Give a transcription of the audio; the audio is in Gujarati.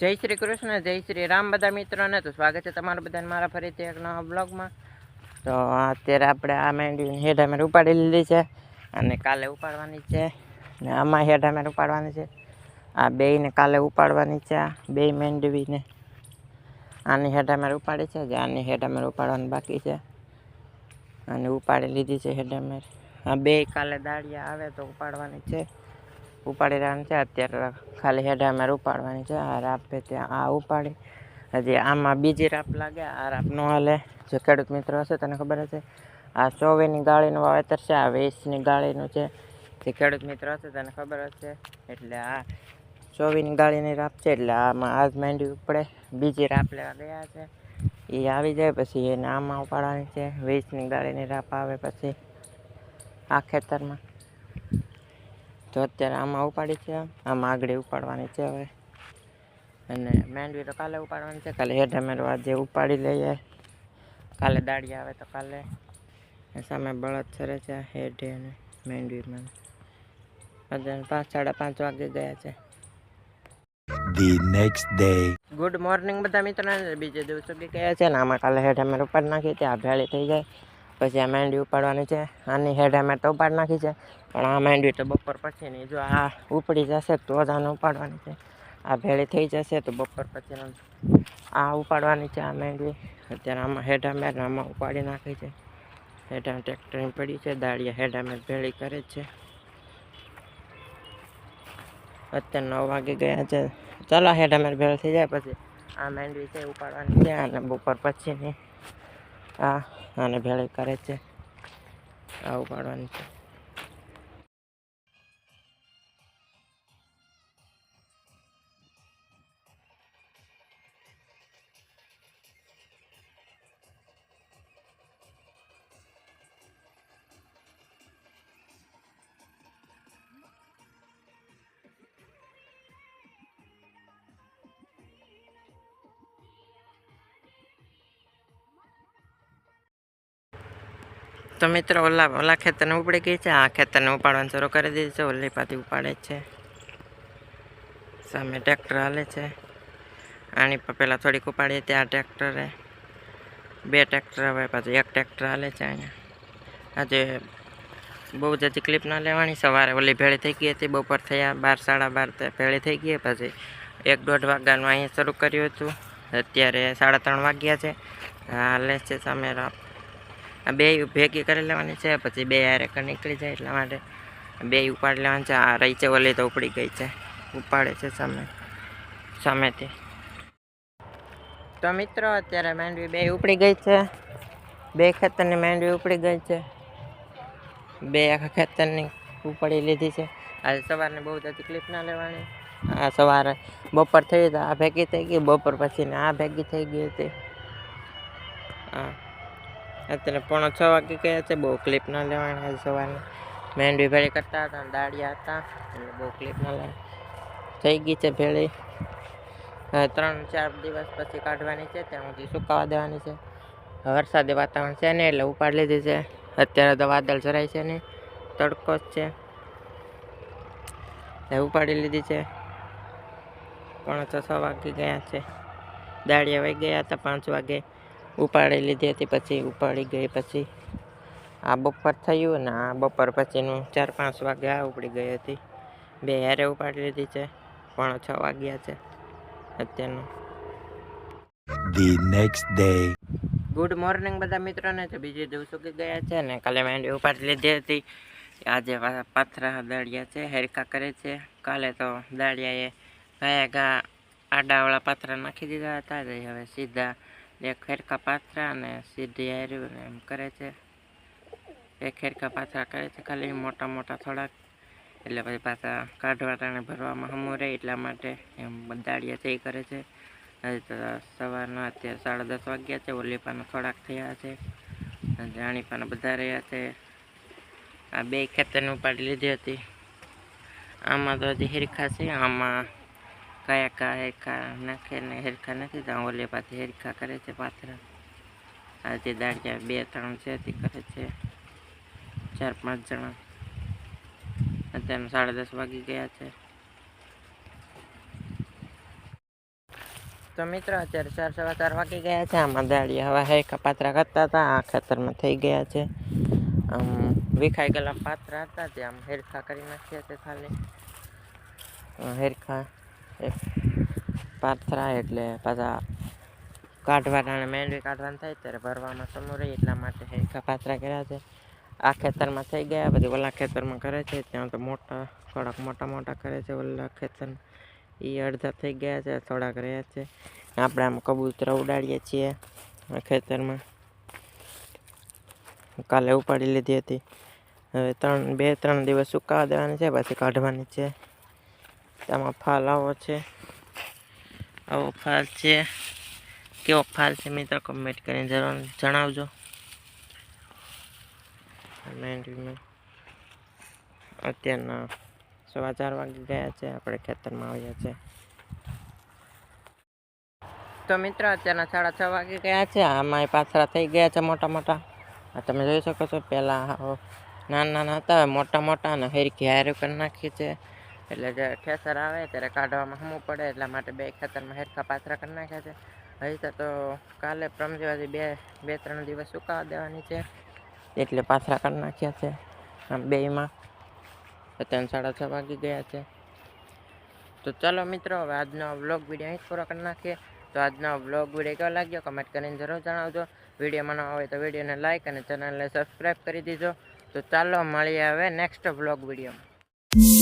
જય શ્રી કૃષ્ણ, જય શ્રી રામ બધા મિત્રોને. તો સ્વાગત છે તમારું બધાને મારા ફરીથી એક નવા બ્લોગમાં. તો અત્યારે આપણે આ મેંડી અમે ઉપાડી લીધી છે અને કાલે ઉપાડવાની છે. ને આમાં હેઠામેર ઉપાડવાની છે. આ બેયને કાલે ઉપાડવાની છે આ બે મેંડવીને આની હેઠામેર ઉપાડી છે, જે આની હેઠામેર ઉપાડવાની બાકી છે. અને ઉપાડી લીધી છે હેઠામેર આ બે કાલે દાળિયા આવે તો ઉપાડવાની છે. ઉપાડી રહ્યા છે. અત્યારે ખાલી હેઠામેર ઉપાડવાની છે. આ રાપ છે ત્યાં. આ ઉપાડી. હજી આમાં બીજી રાપ લાગે. આ રાપ નો હાલે. જે ખેડૂત મિત્રો હશે તને ખબર હશે? આ ચોવીની ગાળીનું વાવેતર છે. આ વીસની ગાળીનું છે. જે ખેડૂત મિત્રો હશે તને ખબર હશે? એટલે આ ચોવીની ગાળીની રાપ છે. એટલે આમાં આજ માંડી ઉપડે. બીજી રાપ લેવા ગયા છે. એ આવી જાય પછી એને આમાં ઉપાડવાની છે. વીસની ગાળીની રાપ આવે પછી આ ખેતરમાં. તો અત્યારે આમાં ઉપાડી છે. આમાં આગળ ઉપાડવાની છે હવે. અને મેંડવી તો કાલે ઉપાડવાની છે. કાલે હેઠે મેરો આજે ઉપાડી લઈએ. કાલે દાડી આવે તો કાલે. સામે બળદ સરે છે હેઠે અને મેંડવીમાં અત્યારે પાંચ સાડા પાંચ વાગે ગયા છે. The next day. Good morning બધા મિત્રોને. બીજે દિવસો બી ગયા છે ને આમાં કાલે હેઠ અમે ઉપાડી નાખી ત્યાં ભેળી થઈ જાય. પછી આ મેંડી ઉપાડવાની છે. આની હેડ અમે તો ઉપાડ નાખી છે. પણ આ માંડવી તો બપોર પછી નહીં જો આ ઉપડી જશે તો જ આને ઉપાડવાની છે. આ ભેળી થઈ જશે તો બપોર પછી આ ઉપાડવાની છે આ માંડવી. અત્યારે આમાં હેડ અમે આમાં ઉપાડી નાખી છે. હેઠા ટ્રેક્ટરની પડી છે. દાળિયા હેડ અમે ભેળી કરે છે. અત્યારે નવ વાગે ગયા છે. ચાલો હેડ અમે ભેળ થઈ જાય પછી આ માંડવી છે ઉપાડવાની છે અને બપોર પછીની. આ આને ભેળી કરે છે. આવું પાડવાની છે. તો મિત્રો, ઓલા ઓલા ખેતરને ઉપડી ગઈ છે. આ ખેતરને ઉપાડવાનું શરૂ કરી દીધું છે. ઓલી પાછી ઉપાડે છે. સામે ટ્રેક્ટર હાલે છે. આની પહેલાં થોડીક ઉપાડીએ ત્યાં ટ્રેક્ટરે. બે ટ્રેક્ટર, હવે પાછું એક ટ્રેક્ટર હાલે છે અહીંયા. આજે બહુ જતી ક્લિપ ના લેવાની. સવારે ઓલી ભેળી થઈ ગઈ હતી. બપોર થયા બાર, સાડા બાર ભેળી થઈ ગઈ. પછી એક દોઢ વાગ્યાનું અહીંયા શરૂ કર્યું હતું. અત્યારે સાડા ત્રણ વાગ્યા છે. હાલે છે સામે આ બે ભેગી કરી લેવાની છે, પછી બે હારે નીકળી જાય એટલા માટે. બે ઉપાડી લેવાની છે, આ રહી છે ઓલી તો ઉપડી ગઈ છે. ઉપાડે છે સામે, સામેથી. તો મિત્રો, અત્યારે માંડવી બે ઉપડી ગઈ છે. બે ખેતરની માંડવી ઉપડી ગઈ છે. બે આખા ખેતરની ઉપાડી લીધી છે. આજે સવારને બહુ જ તકલીફ ના લેવાની. આ સવારે બપોર થઈ તો આ ભેગી થઈ ગઈ, બપોર પછી આ ભેગી થઈ ગઈ હતી. હા. અત્યારે પોણો છ વાગે ગયા છે. બહુ ક્લિપ ના લેવાની સવારની. સવારે મહેંદી ભેળી કરતા હતા દાળિયા હતા. એટલે બહુ ક્લિપ ના લેવાની. થઈ ગઈ છે ભેળી. ત્રણ ચાર દિવસ પછી કાઢવાની છે. ત્યાં સુધી સુકાવા દેવાની છે. વરસાદી વાતાવરણ છે ને એટલે ઉપાડી લીધી છે. અત્યારે તો વાદળ જરાય છે ને તડકો જ છે. એ ઉપાડી લીધી છે. પણ છ વાગે ગયા છે. દાળિયા વાગી ગયા હતા પાંચ વાગે. ઉપાડી લીધી હતી પછી ઉપાડી ગઈ પછી આ બપોર થયું ને આ બપોર પછીનું ચાર પાંચ વાગે આ ઉપડી ગઈ હતી. બે હારે ઉપાડી લીધી છે પણ છ વાગ્યા છે અત્યારનું. The next day. Good morning બધા મિત્રોને તો બીજે દિવસો કે ગયા છે ને કાલે મેં ઉપાડી લીધી હતી. આજે પાથરા દાળિયા છે હેરકા કરે છે. કાલે તો દાળિયાએ ગયા ગા આડાવાળા પાથરા નાખી દીધા હતા હવે સીધા એક હેરકા પાથરા અને સીધી હાર્યું એમ કરે છે. એક હેરકા પાથરા કરે છે. ખાલી મોટા મોટા થોડાક, એટલે પછી પાછા કાઢવા ટાણે ભરવામાં હમું રહે એટલા માટે એમ દાળિયા છે, એ કરે છે. હજી તો સવારના અત્યારે સાડા દસ વાગ્યા છે. ઓલીપાના થોડાક થયા છે. જાણીપાના બધા રહ્યા છે. આ બે ખેતરને ઉપાડી લીધી હતી. આમાં તો હજી હિરખા છે. આમાં કયા કયા હિરખા નાખે ને હેરખા નથી ત્યાં ઓલી પાછી હેરખા કરે છે પાથરા આજે દાળિયા બે, ત્રણ છે, તે કરે છે. ચાર, પાંચ જણા. અત્યારે સાડા દસ વાગી ગયા છે. તો મિત્રો, અત્યારે ચાર, સવા ચાર વાગી ગયા છે. આમાં દાળિયા હવે હેકા પાત્રા કરતા હતા. આ ખેતરમાં થઈ ગયા છે. આમ વિખાઈ ગયેલા પાત્રા હતા. તે આમ હેરખા કરી નાખ્યા છે ખાલી. હેરખા એક પાથરા એટલે પાછા કાઢવાના અને મેંડવી કાઢવાનું થાય ત્યારે ભરવામાં સમૂહ રહી એટલા માટે હેરખા પાથરા કર્યા છે. આ ખેતરમાં થઈ ગયા, પછી ઓલા ખેતરમાં કરે છે, ત્યાં તો મોટા, થોડાક મોટા મોટા કરે છે ઓલા ખેતર. એ અડધા થઈ ગયા છે, થોડાક રહ્યા છે. આપણે આમ કબૂતરા ઉડાડીએ છીએ આ ખેતરમાં. કાલે ઉપાડી લીધી હતી. હવે ત્રણ, બે, ત્રણ દિવસ સુકાવા દેવાની છે, પછી કાઢવાની છે. તેમાં ફાલ આવો છે. આવો ફાલ છે. કેવો ફાલ છે મિત્રો કમેન્ટ કરીને જરૂર જણાવજો. અત્યારના સવા ચાર વાગી ગયા છે. આપણે ખેતરમાં આવ્યા છે તો મિત્રો અત્યારના સાડા છ વાગી ગયા છે. આમાં પાથરા થઈ ગયા છે મોટા મોટા. તમે જોઈ શકો છો, પહેલાં નાના નાના હતા મોટા મોટા અને હેરખી હારે કરી નાખી છે. એટલે જે ઠેસર આવે ત્યારે કાઢવામાં હમવું પડે, એટલા માટે બે ખેતરમાં હેરખા પાથરા કરી નાખ્યા છે. હજી તો કાલે પ્રમજીવાથી બે બે, ત્રણ દિવસ સુકાવા દેવાની છે. એટલે પાથરા કરી નાખ્યા છે. આમ બેમાં ત્રણ સાડા છ વાગી ગયા છે. તો ચાલો મિત્રો, હવે આજનો વ્લોગ વીડિયો અહીં જ પૂરો કરી નાખીએ. તો આજનો વ્લોગ વીડિયો કેવો લાગ્યો કમેન્ટ કરીને જરૂર જણાવજો. વીડિયો ન હોય તો વિડીયોને લાઇક અને ચેનલને સબસ્ક્રાઈબ કરી દીજો. તો ચાલો મળીએ હવે નેક્સ્ટ વ્લોગ વિડીયોમાં.